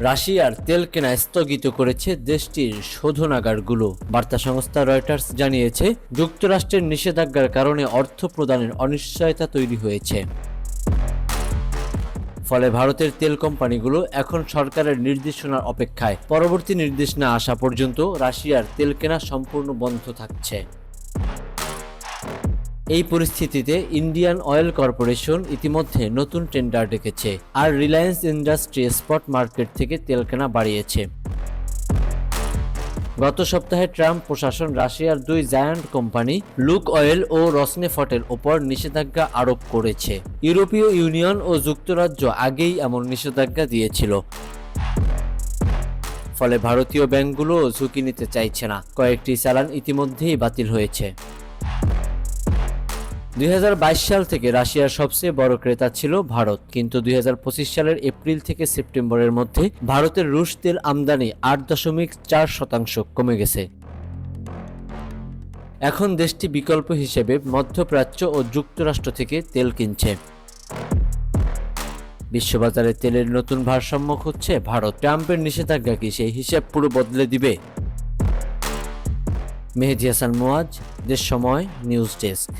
রাশিয়ার তেল কেনা স্থগিত করেছে দেশটির শোধনাগারগুলো। বার্তা সংস্থা রয়টার্স জানিয়েছে, যুক্তরাষ্ট্রের নিষেধাজ্ঞার কারণে অর্থ প্রদানের অনিশ্চয়তা তৈরি হয়েছে। ফলে ভারতের তেল কোম্পানিগুলো এখন সরকারের নির্দেশনার অপেক্ষায়। পরবর্তী নির্দেশ না আসা পর্যন্ত রাশিয়ার তেল কেনা সম্পূর্ণ বন্ধ থাকছে। এই পরিস্থিতিতে ইন্ডিয়ান অয়েল কর্পোরেশন ইতিমধ্যে নতুন টেন্ডার ডেকেছে আর রিলায়েন্স ইন্ডাস্ট্রি স্পট মার্কেট থেকে তেল কেনা বাড়িয়েছে। গত সপ্তাহে ট্রাম্প প্রশাসন রাশিয়ার দুই জায়ান্ট কোম্পানি লুক অয়েল ও রসনেফটের ওপর নিষেধাজ্ঞা আরোপ করেছে। ইউরোপীয় ইউনিয়ন ও যুক্তরাজ্য আগেই এমন নিষেধাজ্ঞা দিয়েছিল। ফলে ভারতীয় ব্যাংকগুলো ঝুঁকি নিতে চাইছে না। কয়েকটি চালান ইতিমধ্যেই বাতিল হয়েছে। দুই হাজার বাইশ সাল থেকে রাশিয়ার সবচেয়ে বড় ক্রেতা ছিল ভারত। কিন্তু দুই হাজার পঁচিশ সালের এপ্রিল থেকে সেপ্টেম্বরের মধ্যে ভারতের রুশ তেল আমদানি আট দশমিক চার শতাংশ কমে গেছে। এখন দেশটি বিকল্প হিসেবে মধ্যপ্রাচ্য ও যুক্তরাষ্ট্র থেকে তেল কিনছে। বিশ্ববাজারে তেলের নতুন ভারসাম্য হচ্ছে ভারত। ট্রাম্পের নিষেধাজ্ঞা কি সেই হিসাব পুরো বদলে দিবে? মেহেদি হাসান মোয়াজ, দেশ সময়, নিউজ ডেস্ক।